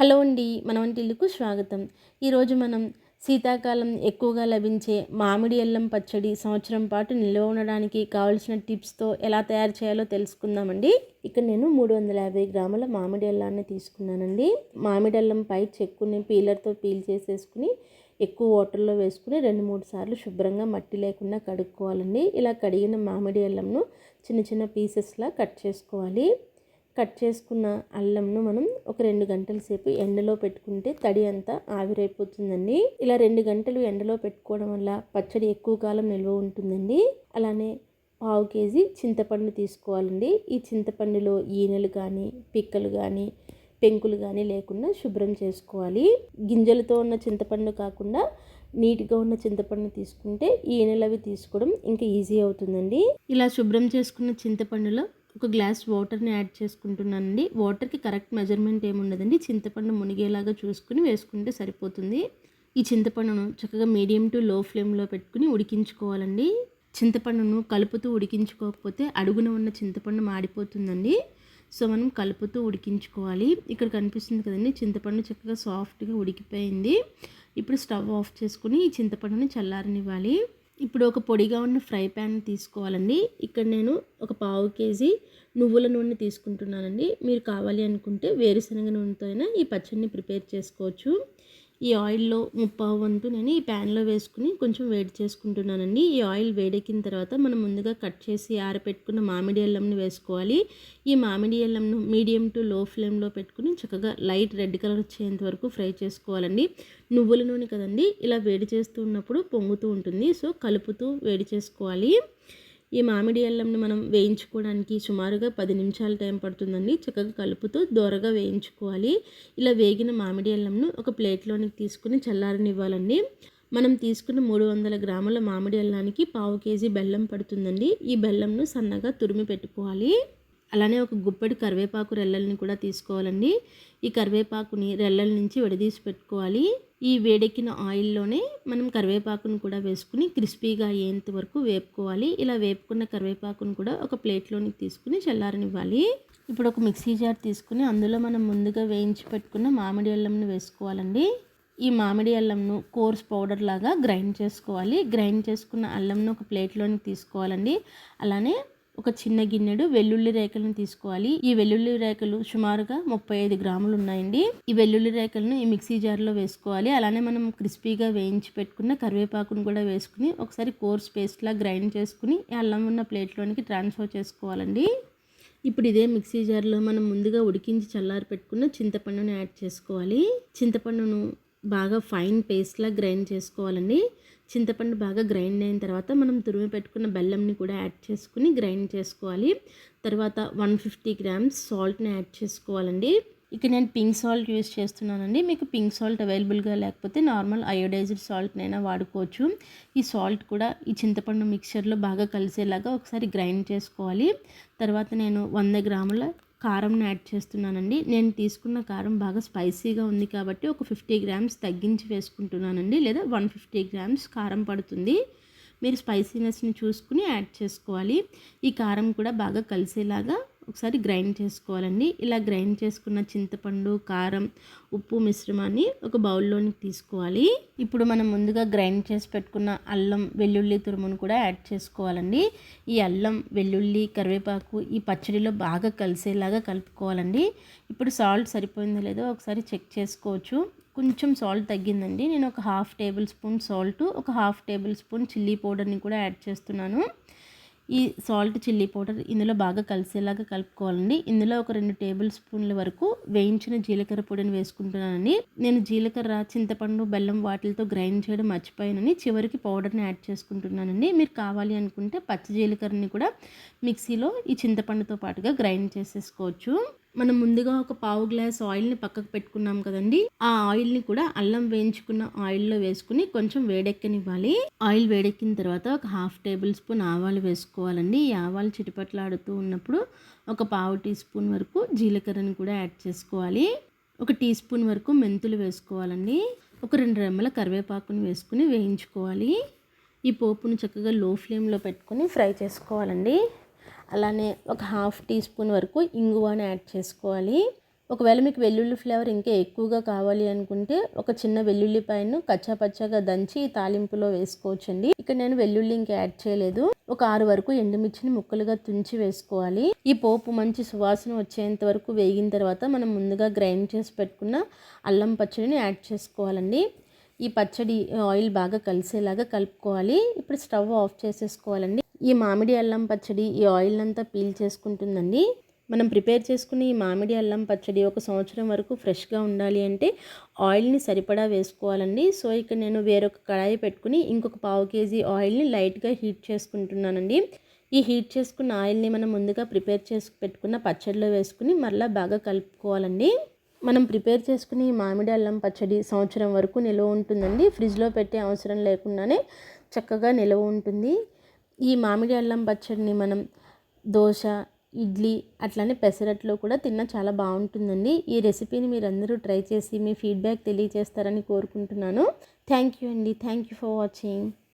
Hello అండి మన వంటిల్లుకు స్వాగతం. ఈరోజు మనం శీతాకాలం ఎక్కువగా లభించే మామిడి అల్లం పచ్చడి సంవత్సరం పాటు నిల్వ ఉండడానికి కావలసిన టిప్స్తో ఎలా తయారు చేయాలో తెలుసుకుందామండి. ఇక్కడ నేను మూడు వందల యాభై గ్రాముల మామిడి అల్లాన్ని తీసుకున్నానండి. మామిడి అల్లం పై చెక్కుని పీలర్తో పీల్ చేసేసుకుని ఎక్కువ వాటర్లో వేసుకుని రెండు మూడు సార్లు శుభ్రంగా మట్టి లేకుండా కడుక్కోవాలండి. ఇలా కడిగిన మామిడి అల్లంను చిన్న చిన్న పీసెస్లా కట్ చేసుకోవాలి. కట్ చేసుకున్న అల్లంను మనం ఒక రెండు గంటల సేపు ఎండలో పెట్టుకుంటే తడి అంతా ఆవిరైపోతుందండి. ఇలా రెండు గంటలు ఎండలో పెట్టుకోవడం వల్ల పచ్చడి ఎక్కువ కాలం నిల్వ ఉంటుందండి. అలానే పావు కేజీ చింతపండు తీసుకోవాలండి. ఈ చింతపండులో ఈనెలు కానీ పిక్కలు కానీ పెంకులు కానీ లేకుండా శుభ్రం చేసుకోవాలి. గింజలతో ఉన్న చింతపండు కాకుండా నీట్గా ఉన్న చింతపండు తీసుకుంటే ఈనెలవి తీసుకోవడం ఇంకా ఈజీ అవుతుందండి. ఇలా శుభ్రం చేసుకున్న చింతపండులో ఒక గ్లాస్ వాటర్ని యాడ్ చేసుకుంటున్నానండి. వాటర్కి కరెక్ట్ మెజర్మెంట్ ఏముండదండి. చింతపండు మునిగేలాగా చూసుకుని వేసుకుంటే సరిపోతుంది. ఈ చింతపండును చక్కగా మీడియం టు లో ఫ్లేమ్లో పెట్టుకుని ఉడికించుకోవాలండి. చింతపండును కలుపుతూ ఉడికించుకోకపోతే అడుగున ఉన్న చింతపండు మాడిపోతుందండి. సో మనం కలుపుతూ ఉడికించుకోవాలి. ఇక్కడ కనిపిస్తుంది కదండి చింతపండు చక్కగా సాఫ్ట్గా ఉడికిపోయింది. ఇప్పుడు స్టవ్ ఆఫ్ చేసుకుని ఈ చింతపండుని చల్లారనివ్వాలి. ఇప్పుడు ఒక పొడిగా ఉన్న ఫ్రై ప్యాన్ తీసుకోవాలండి. ఇక్కడ నేను ఒక పావు కేజీ నువ్వుల నూనె తీసుకుంటున్నానండి. మీరు కావాలి అనుకుంటే వేరుశనగ నూనెతో అయినా ఈ పచ్చడిని ప్రిపేర్ చేసుకోవచ్చు. ఈ ఆయిల్లో ముప్పావు వంతు నేను ఈ ప్యాన్లో వేసుకుని కొంచెం వేడి చేసుకుంటున్నానండి. ఈ ఆయిల్ వేడెక్కిన తర్వాత మనం ముందుగా కట్ చేసి ఆరపెట్టుకున్న మామిడి అల్లంని వేసుకోవాలి. ఈ మామిడి అల్లంను మీడియం టు లో ఫ్లేమ్లో పెట్టుకుని చక్కగా లైట్ రెడ్ కలర్ వచ్చేంత వరకు ఫ్రై చేసుకోవాలండి. నువ్వుల నూనె కదండి ఇలా వేడి చేస్తూ ఉన్నప్పుడు పొంగుతూ ఉంటుంది. సో కలుపుతూ వేడి చేసుకోవాలి. ఈ మామిడి అల్లంని మనం వేయించుకోవడానికి సుమారుగా పది నిమిషాల టైం పడుతుందండి. చక్కగా కలుపుతూ దోరగా వేయించుకోవాలి. ఇలా వేగిన మామిడి అల్లంను ఒక ప్లేట్లోనికి తీసుకుని చల్లారనివ్వాలండి. మనం తీసుకున్న మూడు వందల గ్రాముల మామిడి అల్లానికి పావు కేజీ బెల్లం పడుతుందండి. ఈ బెల్లంను సన్నగా తురిమి పెట్టుకోవాలి. అలానే ఒక గుప్పెడు కరివేపాకు రెల్లల్ని కూడా తీసుకోవాలండి. ఈ కరివేపాకుని రెల్లల నుంచి విడదీసి పెట్టుకోవాలి. ఈ వేడెక్కిన ఆయిల్లోనే మనం కరివేపాకును కూడా వేసుకుని క్రిస్పీగా అయ్యేంత వరకు వేపుకోవాలి. ఇలా వేపుకున్న కరివేపాకును కూడా ఒక ప్లేట్లోనికి తీసుకుని చల్లారనివ్వాలి. ఇప్పుడు ఒక మిక్సీ జార్ తీసుకుని అందులో మనం ముందుగా వేయించి పెట్టుకున్న మామిడి అల్లంను వేసుకోవాలండి. ఈ మామిడి అల్లంను కోర్స్ పౌడర్ లాగా గ్రైండ్ చేసుకోవాలి. గ్రైండ్ చేసుకున్న అల్లంను ఒక ప్లేట్లోనికి తీసుకోవాలండి. అలానే ఒక చిన్న గిన్నెడు వెల్లుల్లి రేకలను తీసుకోవాలి. ఈ వెల్లుల్లి రేకలు సుమారుగా ముప్పై ఐదు గ్రాములు ఉన్నాయండి. ఈ వెల్లుల్లి రేకలను ఈ మిక్సీ జార్లో వేసుకోవాలి. అలానే మనం క్రిస్పీగా వేయించి పెట్టుకున్న కరివేపాకును కూడా వేసుకుని ఒకసారి కోర్స్ పేస్ట్లా గ్రైండ్ చేసుకుని అల్లం ఉన్న ప్లేట్లోనికి ట్రాన్స్ఫర్ చేసుకోవాలండి. ఇప్పుడు ఇదే మిక్సీ జార్లో మనం ముందుగా ఉడికించి చల్లారి పెట్టుకున్న చింతపండును యాడ్ చేసుకోవాలి. చింతపండును బాగా ఫైన్ పేస్ట్లా గ్రైండ్ చేసుకోవాలండి. చింతపండు బాగా గ్రైండ్ అయిన తర్వాత మనం తురిమి పెట్టుకున్న బెల్లంని కూడా యాడ్ చేసుకుని గ్రైండ్ చేసుకోవాలి. తర్వాత వన్ ఫిఫ్టీ గ్రామ్స్ సాల్ట్ని యాడ్ చేసుకోవాలండి. ఇక్కడ నేను పింక్ సాల్ట్ యూస్ చేస్తున్నానండి. మీకు పింక్ సాల్ట్ అవైలబుల్గా లేకపోతే నార్మల్ అయోడైజ్డ్ సాల్ట్నైనా వాడుకోవచ్చు. ఈ సాల్ట్ కూడా ఈ చింతపండు మిక్చర్లో బాగా కలిసేలాగా ఒకసారి గ్రైండ్ చేసుకోవాలి. తర్వాత నేను వంద గ్రాముల కారంను యాడ్ చేస్తున్నానండి. నేను తీసుకున్న కారం బాగా స్పైసీగా ఉంది కాబట్టి ఒక ఫిఫ్టీ గ్రామ్స్ తగ్గించి వేసుకుంటున్నానండి. లేదా వన్ ఫిఫ్టీ గ్రామ్స్ కారం పడుతుంది. మీరు స్పైసీనెస్ని చూసుకుని యాడ్ చేసుకోవాలి. ఈ కారం కూడా బాగా కలిసేలాగా ఒకసారి గ్రైండ్ చేసుకోవాలండి. ఇలా గ్రైండ్ చేసుకున్న చింతపండు కారం ఉప్పు మిశ్రమాన్ని ఒక బౌల్లోనికి తీసుకోవాలి. ఇప్పుడు మనం ముందుగా గ్రైండ్ చేసి పెట్టుకున్న అల్లం వెల్లుల్లి తురుమును కూడా యాడ్ చేసుకోవాలండి. ఈ అల్లం వెల్లుల్లి కరివేపాకు ఈ పచ్చడిలో బాగా కలిసేలాగా కలుపుకోవాలండి. ఇప్పుడు సాల్ట్ సరిపోయిందో లేదో ఒకసారి చెక్ చేసుకోవచ్చు. కొంచెం సాల్ట్ తగ్గిందండి. నేను ఒక హాఫ్ టేబుల్ స్పూన్ సాల్ట్ ఒక హాఫ్ టేబుల్ స్పూన్ చిల్లీ పౌడర్ని కూడా యాడ్ చేస్తున్నాను. ఈ సాల్ట్ చిల్లీ పౌడర్ ఇందులో బాగా కలిసేలాగా కలుపుకోవాలండి. ఇందులో ఒక రెండు టేబుల్ స్పూన్ల వరకు వేయించిన జీలకర్ర పొడిని వేసుకుంటున్నానండి. నేను జీలకర్ర చింతపండు బెల్లం వాటిలతో గ్రైండ్ చేయడం మర్చిపోయానని చివరికి పౌడర్ని యాడ్ చేసుకుంటున్నానండి. మీరు కావాలి అనుకుంటే పచ్చి జీలకర్రని కూడా మిక్సీలో ఈ చింతపండుతో పాటుగా గ్రైండ్ చేసేసుకోవచ్చు. మనం ముందుగా ఒక పావు గ్లాస్ ఆయిల్ని పక్కకు పెట్టుకున్నాం కదండి. ఆ ఆయిల్ని కూడా అల్లం వేయించుకున్న ఆయిల్లో వేసుకుని కొంచెం వేడెక్కనివ్వాలి. ఆయిల్ వేడెక్కిన తర్వాత ఒక హాఫ్ టేబుల్ స్పూన్ ఆవాలు వేసుకోవాలండి. ఈ ఆవాలు చిటిపట్లాడుతూ ఉన్నప్పుడు ఒక పావు టీ స్పూన్ వరకు జీలకర్రని కూడా యాడ్ చేసుకోవాలి. ఒక టీ స్పూన్ వరకు మెంతులు వేసుకోవాలండి. ఒక రెండు రెమ్మల కరివేపాకుని వేసుకుని వేయించుకోవాలి. ఈ పోపును చక్కగా లో ఫ్లేమ్లో పెట్టుకొని ఫ్రై చేసుకోవాలండి. అలానే ఒక హాఫ్ టీ స్పూన్ వరకు ఇంగువాని యాడ్ చేసుకోవాలి. ఒకవేళ మీకు వెల్లుల్లి ఫ్లేవర్ ఇంకా ఎక్కువగా కావాలి అనుకుంటే ఒక చిన్న వెల్లుల్లిపాయను కచ్చాపచ్చాగా దంచి తాలింపులో వేసుకోవచ్చండి. ఇక్కడ నేను వెల్లుల్లి ఇంకా యాడ్ చేయలేదు. ఒక ఆరు వరకు ఎండుమిర్చిని ముక్కలుగా తుంచి వేసుకోవాలి. ఈ పోపు మంచి సువాసన వచ్చేంత వరకు వేగిన తర్వాత మనం ముందుగా గ్రైండ్ చేసి పెట్టుకున్న అల్లం పచ్చడిని యాడ్ చేసుకోవాలండి. ఈ పచ్చడి ఆయిల్ బాగా కలిసేలాగా కలుపుకోవాలి. ఇప్పుడు స్టవ్ ఆఫ్ చేసేసుకోవాలండి. ఈ మామిడి అల్లం పచ్చడి ఈ ఆయిల్ అంతా పీల్ చేసుకుంటుందండి. మనం ప్రిపేర్ చేసుకుని ఈ మామిడి అల్లం పచ్చడి ఒక సంవత్సరం వరకు ఫ్రెష్గా ఉండాలి అంటే ఆయిల్ని సరిపడా వేసుకోవాలండి. సో ఇక్కడ నేను వేరొక కడాయి పెట్టుకుని ఇంకొక పావు కేజీ ఆయిల్ని లైట్గా హీట్ చేసుకుంటున్నానండి. ఈ హీట్ చేసుకున్న ఆయిల్ని మనం ముందుగా ప్రిపేర్ చేసి పెట్టుకున్న పచ్చడిలో వేసుకుని మళ్ళీ బాగా కలుపుకోవాలండి. మనం ప్రిపేర్ చేసుకుని మామిడి అల్లం పచ్చడి సంవత్సరం వరకు నిల్వ ఉంటుందండి. ఫ్రిడ్జ్లో పెట్టే అవసరం లేకుండానే చక్కగా నిల్వ ఉంటుంది. ఈ మామిడి అల్లం పచ్చడిని మనం దోశ ఇడ్లీ అట్లానే పెసరట్లో కూడా తిన్న చాలా బాగుంటుందండి. ఈ రెసిపీని మీరు అందరూ ట్రై చేసి మీ ఫీడ్బ్యాక్ తెలియజేస్తారని కోరుకుంటున్నాను. థ్యాంక్ యూ అండి. Thank you for watching.